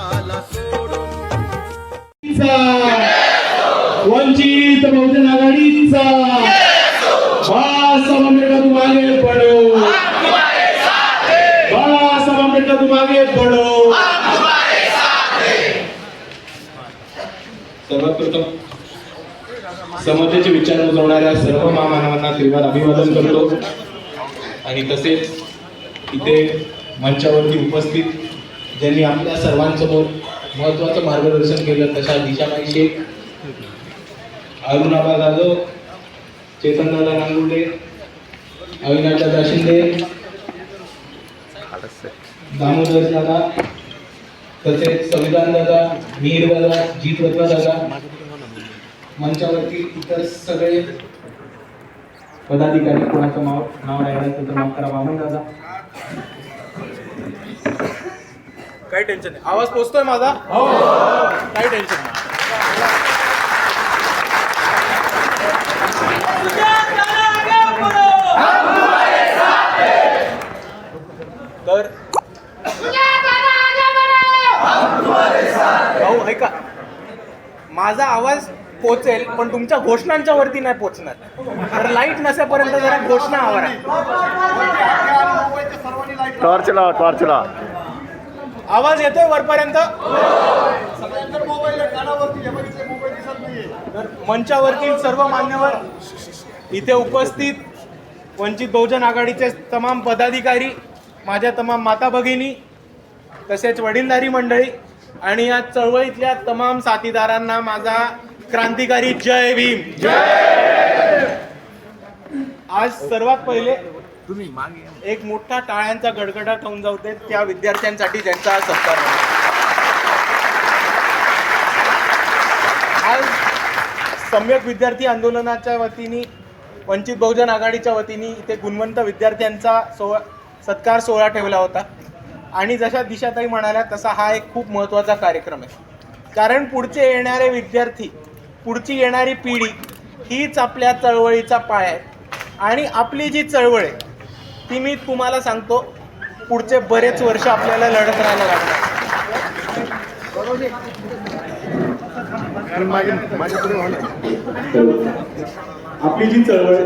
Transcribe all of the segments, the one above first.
देशाला सोडून. वंचित बहुजन आघाडीचा. तू मागे पडो. तू मागे पडो. सर्वात प्रथम समतेचे विचार रुजवणाऱ्या सर्व महामानवांना त्रिवार अभिवादन करतो. आणि तसेच इथे मंचावरती उपस्थित ज्यांनी आपल्या सर्वांसमोर महत्वाचं मार्गदर्शन केलं तशा दिशाबाई शेख अरुणाबा जाधव चेतनदादा नांगुडे अविनाशदादा शिंदे दामोदर दादा तसेच संविधान दादा मिहीर दादा जीत रत्न दादा मंचावरती इतर सगळे पदाधिकारी कोणाचं नाव नाव राहिलं तर माफ करा वामन दादा. काही टेन्शन नाही. आवाज पोचतोय माझा? काही टेन्शन नाही. तर भाऊ ऐका. माझा आवाज पोचेल पण तुमच्या घोषणांच्या वरती नाही पोचणार. तर लाइट नसेपर्यंत जरा घोषणा आवर टॉर्च लावा टॉर्च लावा. आवाज येतोय वरपर्यंत? तर मंचावरतील सर्व मान्यवर इथे उपस्थित वंचित बहुजन आघाडीचे तमाम पदाधिकारी माझ्या तमाम माता भगिनी तसेच वडीलधारी मंडळी आणि या चळवळीतल्या तमाम साथीदारांना माझा क्रांतिकारी जय भीम! आज सर्वात पहिले एक मोठा टाळ्यांचा गडगडाट होऊन जाऊ दे त्या विद्यार्थ्यांसाठी ज्यांचा सत्कार झाला. आज सम्यक विद्यार्थी आंदोलनाच्या वतीने वंचित बहुजन आघाडीच्या वतीने इथे गुणवंत विद्यार्थ्यांचा सोहळा सत्कार सोहळा ठेवला होता. आणि जशा दिशाताई म्हणाल्या तसा हा एक खूप महत्त्वाचा कार्यक्रम आहे. कारण पुढचे येणारे विद्यार्थी पुढची येणारी पिढी हीच आपल्या चळवळीचा पाय आहे. आणि आपली जी चळवळ आहे ती मी तुम्हाला सांगतो पुढचे बरेच वर्ष आपल्याला लढत राहायला लागणार. आपली जी चळवळ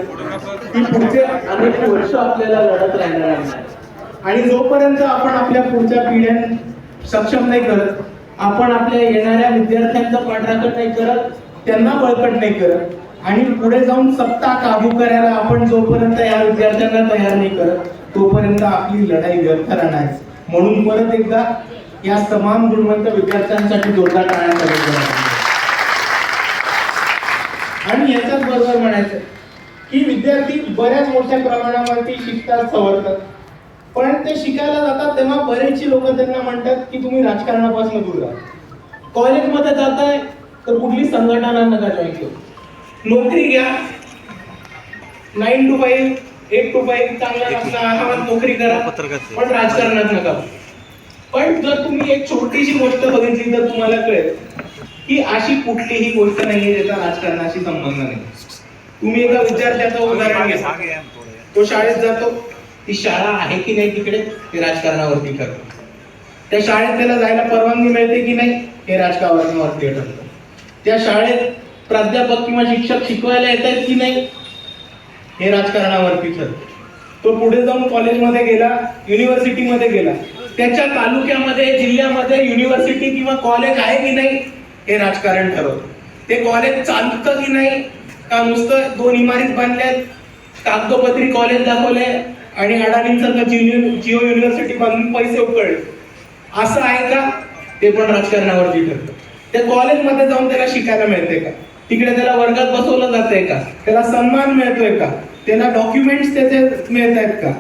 ती पुढचे अनेक वर्ष आपल्याला लढत राहणार आहे. आणि जोपर्यंत आपण आपल्या पुढच्या पिढ्यां सक्षम नाही करत आपण आपल्या येणाऱ्या विद्यार्थ्यांचं पाठराखण नाही करत त्यांना बळकट नाही करत आणि पुढे जाऊन सत्ता काबू करायला आपण जोपर्यंत या विद्यार्थ्यांना तयार नाही करत तोपर्यंत आपली लढाई व्यर्थ राहणार म्हणून परत एकदा या तमाम गुणवंत विद्यार्थ्यांसाठी जोरदार करण्याचा गजर आणि याच्याच बरोबर म्हणायचं की विद्यार्थी बऱ्याच मोठ्या प्रमाणावरती शिकतात सवरतात. पण ते शिकायला जातात तेव्हा बरेचशी लोक त्यांना म्हणतात की तुम्ही राजकारणापासून दूर राहा. कॉलेजमध्ये जाताय तर कुठली संघटना नका जॉईन करू नोकरी घ्या. Nine two five eight two five चांगला आरामात नोकरी करा. पण राजकारणात नका. पण जर तुम्ही एक छोटीशी गोष्ट बघितली तर तुम्हाला कळेल की अशी कुठलीही गोष्ट नाहीये ज्याचा राजकारणाशी संबंध नाही. तुम्ही एका विद्यार्थ्याचं उदाहरण घ्या. तो शाळेत जातो. ती शाळा आहे की नाही तिकडे हे राजकारणावरती ठरतं त्या शाळेत त्याला जायला परवानगी मिळते की नाही हे राजकारणावरती ठरतं त्या शाळेत प्राध्यापक किंवा शिक्षक शिकवायला येत आहेत की नाही? हे राजकारणावरती ठरतं तो पुढे जाऊन कॉलेजमध्ये गेला युनिव्हर्सिटीमध्ये गेला. त्याच्या तालुक्यामध्ये जिल्ह्यामध्ये युनिव्हर्सिटी किंवा कॉलेज आहे की नाही हे राजकारण ठरवतं. ते कॉलेज चालतं की नाही का नुसतं दोन इमारत बांधल्यात कागदोपत्री कॉलेज दाखवले आणि अडाणींचं जिओ जिओ युनिव्हर्सिटी बांधून पैसे उकळले. असं आहे का? ते पण राजकारणावरती ठरतं. त्या कॉलेजमध्ये जाऊन त्याला शिकायला मिळते का? तिकडे त्याला वर्गात बसवलं जातंय का? त्याला सन्मान मिळतोय का? त्याला डॉक्युमेंट्स त्याचे मिळत आहेत का?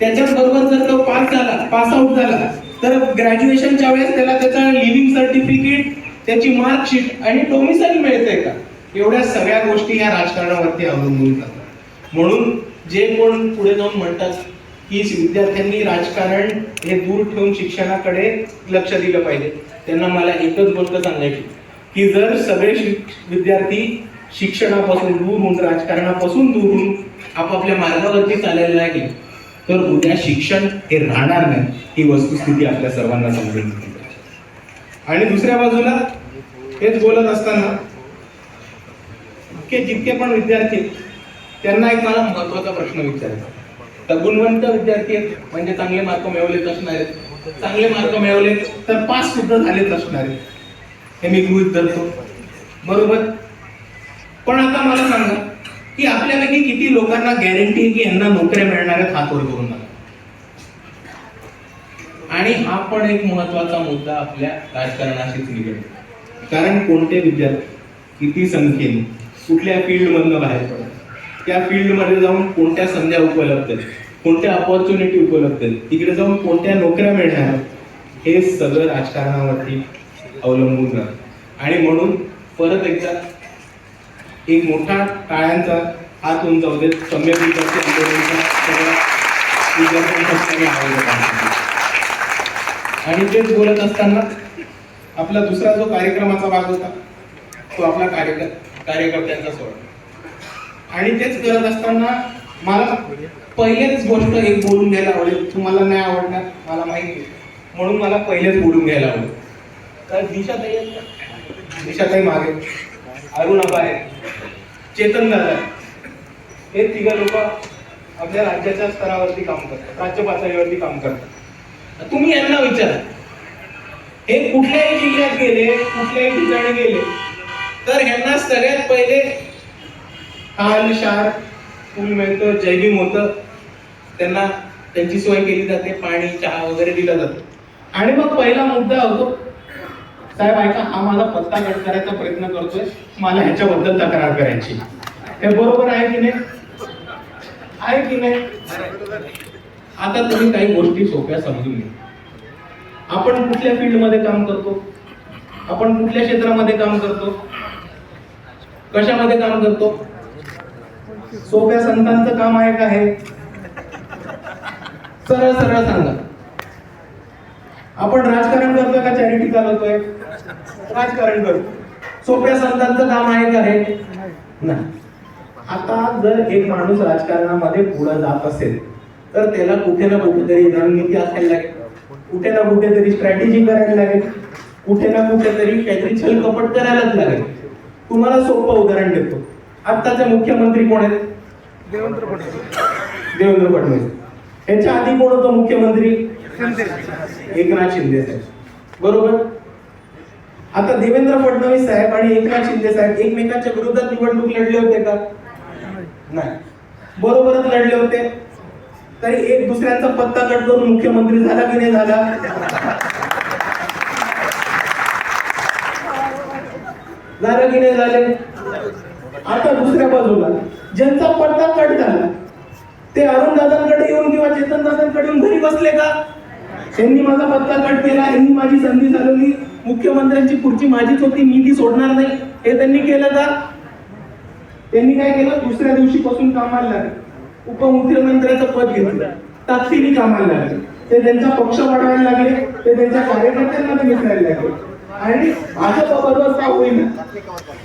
त्याच्याच बरोबर जर तो पास झाला पास आउट झाला तर ग्रॅज्युएशनच्या वेळेस त्याला त्याचा लिव्हिंग सर्टिफिकेट त्याची मार्कशीट आणि डोमिसाईल मिळते का? एवढ्या सगळ्या गोष्टी ह्या राजकारणावरती अवलंबून जातात म्हणून जे कोण पुढे जाऊन म्हणतात की विद्यार्थ्यांनी राजकारण हे दूर ठेवून शिक्षणाकडे लक्ष दिलं पाहिजे त्यांना मला एकच गोष्ट सांगायची की जर सगळे विद्यार्थी शिक्षणापासून दूर होऊन राजकारणापासून दूर होऊन आपापल्या मार्गावरती चालायला लागले तर उद्या शिक्षण हे राहणार नाही. ही वस्तुस्थिती आपल्या सर्वांना समजून आणि दुसऱ्या बाजूला हेच बोलत असताना इतके जितके पण विद्यार्थी आहेत, त्यांना एक मला महत्त्वाचा प्रश्न विचारायचा तर गुणवंत विद्यार्थी आहेत म्हणजे चांगले मार्क मिळवलेच असणार आहेत. चांगले मार्क मिळवले तर पास सुद्धा झालेच असणार आहेत. हे मी गृहित धरतो. बरोबर? पण आता मला सांगा की आपल्यापैकी किती लोकांना गॅरंटी आहे की यांना नोकऱ्या मिळणार आहेत हात करून आणि हा पण एक महत्त्वाचा मुद्दा आपल्या राजकारणाशीच निगडतो कारण कोणते विद्यार्थी किती संख्येने कुठल्या फील्डमधनं बाहेर पडतात? त्या फील्डमध्ये जाऊन कोणत्या संध्या उपलब्ध आहेत? कोणत्या अपॉर्च्युनिटी उपलब्ध आहेत? तिकडे जाऊन कोणत्या नोकऱ्या मिळणार आहेत, हे सगळं राजकारणावरती अवलंबून राहतो. आणि म्हणून परत एकदा एक मोठा टाळ्यांचा हात उंचावू देत. सम्य आणि तेच बोलत असताना आपला दुसरा जो कार्यक्रमाचा भाग होता तो आपला कार्यकर कार्यकर्त्यांचा सोहळा. आणि तेच करत असताना मला पहिलेच गोष्ट एक बोलून घ्यायला आवडेल. तुम्हाला नाही आवडणार मला माहिती आहे. म्हणून मला पहिलेच बोलून घ्यायला आवडेल. कारण दिशाताई आहेत का? दिशाताई मागे. अरुणाबा आहे चेतन दादा आहे. हे तिघ लोक आपल्या राज्याच्या स्तरावरती काम करतात. राज्य पातळीवरती काम करतात. तुम्ही यांना विचारा. हे कुठल्याही जिल्ह्यात गेले कुठल्याही ठिकाणी गेले तर ह्यांना सगळ्यात पहिले हाल शार फुल मिळतं जैविम होतं. त्यांना त्यांची सोय केली जाते. पाणी चहा वगैरे दिलं जातं. आणि मग पहिला मुद्दा होतो साहेब ऐका हा माझा पत्ता कट करायचा प्रयत्न करतोय. मला ह्याच्याबद्दल तक्रार करायची. हे बरोबर आहे की नाही? आहे की नाही? आता तुम्ही काही गोष्टी सोप्या समजून घ्या. आपण कुठल्या फील्डमध्ये काम करतो? आपण कुठल्या क्षेत्रामध्ये काम करतो? कशामध्ये काम करतो? सोप्या संतांचं काम आहे का हे? सरळ सरळ सांगा. आपण राजकारण करतोय का चॅरिटी चालवतोय? राजकारण करतो सोप्या संतांचं काम आहे का हे? नाही. आता जर एक माणूस राजकारणामध्ये पुढे जात असेल तर त्याला कुठे ना कुठेतरी रणनीती असायला लागेल. कुठे ना कुठेतरी स्ट्रॅटेजी करायला लागेल. कुठे ना कुठेतरी काहीतरी छलकपट करायलाच लागेल. तुम्हाला सोपं उदाहरण देतो. आत्ताचे मुख्यमंत्री कोण आहेत? देवेंद्र फडणवीस. याच्या आधी कोण होतं मुख्यमंत्री? एकनाथ शिंदे साहेब. बरोबर? आता देवेंद्र फडणवीस साहेब आणि एकनाथ शिंदे साहेब एकमेकांच्या विरोधात निवडणूक लढले होते का? नाही. बरोबरच लढले होते. तरी एक दुसऱ्यांचा पत्ता कट करून मुख्यमंत्री झाला की नाही झाला? झालं की नाही झाले? आता दुसऱ्या बाजूला ज्यांचा पत्ता कट झाला ते अरुण दादांकडे येऊन किंवा चेतन दादांकडे येऊन घरी बसले का? त्यांनी माझा पत्ता कट केला यांनी माझी संधी चालवली. मुख्यमंत्र्यांची खुर्ची माझीच होती मी ती सोडणार नाही. हे त्यांनी केलं का? त्यांनी काय केलं? दुसऱ्या दिवशी पासून कामाला लागले. उपमुख्यमंत्र्याचं पद घेतलं. ताकदीने कामाला लागले. ते त्यांचा पक्ष वाढवायला लागले. ते त्यांच्या कार्यकर्त्यांना ते मिसळायला लागले. आणि भाजप बरोबर का होईना?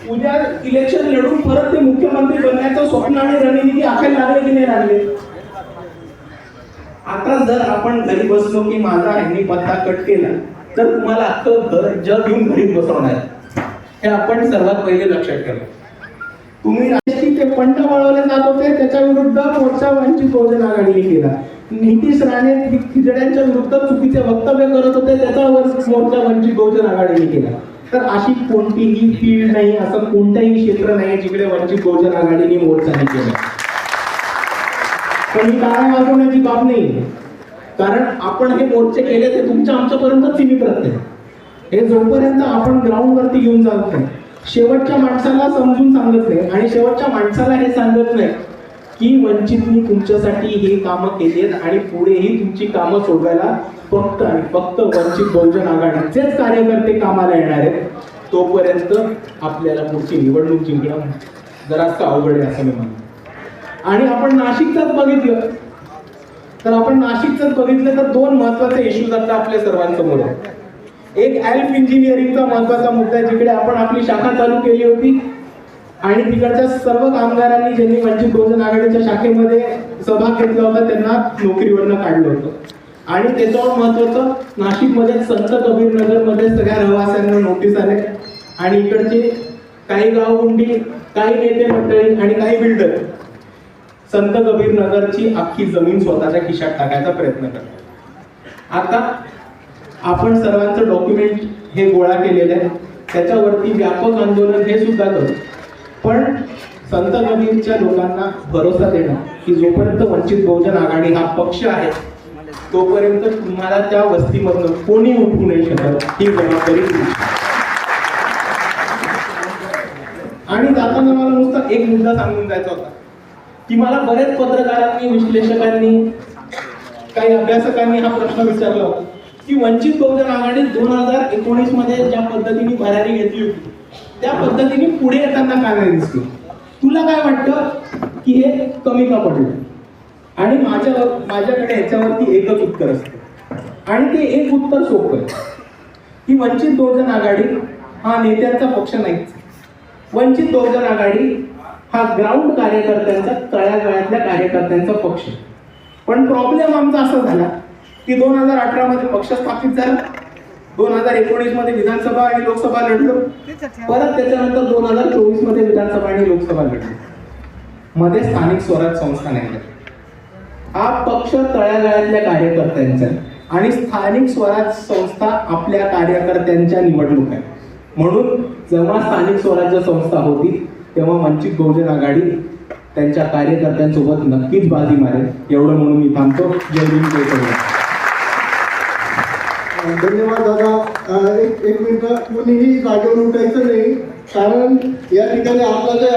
उद्या इलेक्शन लढून परत ते मुख्यमंत्री बनण्याचं स्वप्न आणि रणनीती आखायला लागले की नाही लागले? आता जर आपण घरी बसलो की माझा ह्यांनी पत्ता कट केला तर तुम्हाला अख्खं घर जग घेऊन घरी बसवणार. हे आपण सर्वात पहिले लक्षात ठेवा. तुम्ही राजकीय ते पंट वळवले जात होते त्याच्या विरुद्ध मोर्चा वंचित बहुजन आघाडीने केला नितीश राणे खिचड्यांच्या विरुद्ध चुकीचे वक्तव्य करत होते त्याचा वर- मोर्चा वंचित बहुजन आघाडीने केला तर अशी कोणतीही फील्ड नाही असं कोणतंही क्षेत्र नाही जिकडे वंचित बहुजन आघाडीने मोर्चा नाही केला. पण ही टाळ्या वाजवण्याची बाब नाही. कारण आपण हे मोर्चे केले ते तुमच्या आमच्यापर्यंत सीमित राहते. हे जोपर्यंत आपण ग्राउंड वरती घेऊन जात नाही शेवटच्या माणसाला समजून सांगत नाही आणि शेवटच्या माणसाला हे सांगत नाही की वंचितनी तुमच्यासाठी हे कामं केलीत आणि पुढेही तुमची कामं सोडवायला फक्त आणि फक्त वंचित बहुजन आघाडीचेच कार्यकर्ते कामाला येणार आहेत तोपर्यंत आपल्याला पुढची निवडणूक जिंकणं जरासं अवघड आहे असं मी म्हणतो. आणि आपण नाशिकचाच बघितलं. तर आपण नाशिकचंच बघितलं तर दोन महत्त्वाचे इश्यूज आता आपल्या सर्वांसमोर आहेत. एक ॲल्फ इंजिनिअरिंगचा महत्त्वाचा मुद्दा आहे जिकडे आपण आपली शाखा चालू केली होती. आणि तिकडच्या सर्व कामगारांनी ज्यांनी वंचित बहुजन आघाडीच्या शाखेमध्ये सहभाग घेतला होता त्यांना नोकरीवरनं काढलं होतं. आणि त्याच्यावर महत्वाचं नाशिकमध्ये संत कबीरनगरमध्ये सगळ्या रहिवाशांना नोटीस आले. आणि इकडचे काही गावगुंडी काही नेते मंडळी आणि काही बिल्डर संत कबीर नगरची अख्खी जमीन स्वतःच्या खिशात टाकायचा प्रयत्न करतात. आता आपण सर्वांचं डॉक्युमेंट हे गोळा केलेलं आहे. त्याच्यावरती व्यापक आंदोलन हे सुद्धा करू. पण संत कबीरच्या लोकांना भरोसा देणं की जोपर्यंत वंचित बहुजन आघाडी हा पक्ष आहे तोपर्यंत तुम्हाला त्या वस्तीमधनं कोणी उठवू नाही शकत ही जबाबदारी आणि जाताना मला नुसता एक मुद्दा सांगून जायचा होता. की मला बरेच पत्रकारांनी विश्लेषकांनी काही अभ्यासकांनी हा प्रश्न विचारला होता. की वंचित बहुजन आघाडी दोन हजार एकोणीसमध्ये ज्या पद्धतीने भरारी घेतली होती त्या पद्धतीने पुढे येताना काय नाही दिसली. तुला काय वाटतं की हे कमी का पडलं? आणि माझ्या माझ्याकडे याच्यावरती एकच उत्तर असतं. आणि ते एक उत्तर सोपं आहे की वंचित बहुजन आघाडी हा नेत्यांचा पक्ष नाहीच. वंचित बहुजन आघाडी हा ग्राउंड कार्यकर्त्यांचा तळ्यागळ्यातल्या कार्यकर्त्यांचा पक्ष. पण प्रॉब्लेम आमचा असा झाला की दोन हजार अठरा मध्ये पक्ष स्थापित झाला. दोन हजार एकोणीसमध्ये विधानसभा आणि लोकसभा लढलो. परत त्याच्यानंतर दोन हजार चोवीसमध्ये विधानसभा आणि लोकसभा लढलो. मध्ये स्थानिक स्वराज संस्था नाही हा पक्ष तळ्यागळ्यातल्या कार्यकर्त्यांचा आणि स्थानिक स्वराज संस्था आपल्या कार्यकर्त्यांच्या निवडणूक आहे म्हणून जेव्हा स्थानिक स्वराज्य संस्था होती तेव्हा वंचित बहुजन आघाडी त्यांच्या कार्यकर्त्यांसोबत नक्कीच बाजी मारेल एवढं म्हणून मी थांबतो. जय भीम जय धन्यवाद दादा. एक एक मिनिट कोणीही जागेवर उठायचं नाही कारण या ठिकाणी आपला जे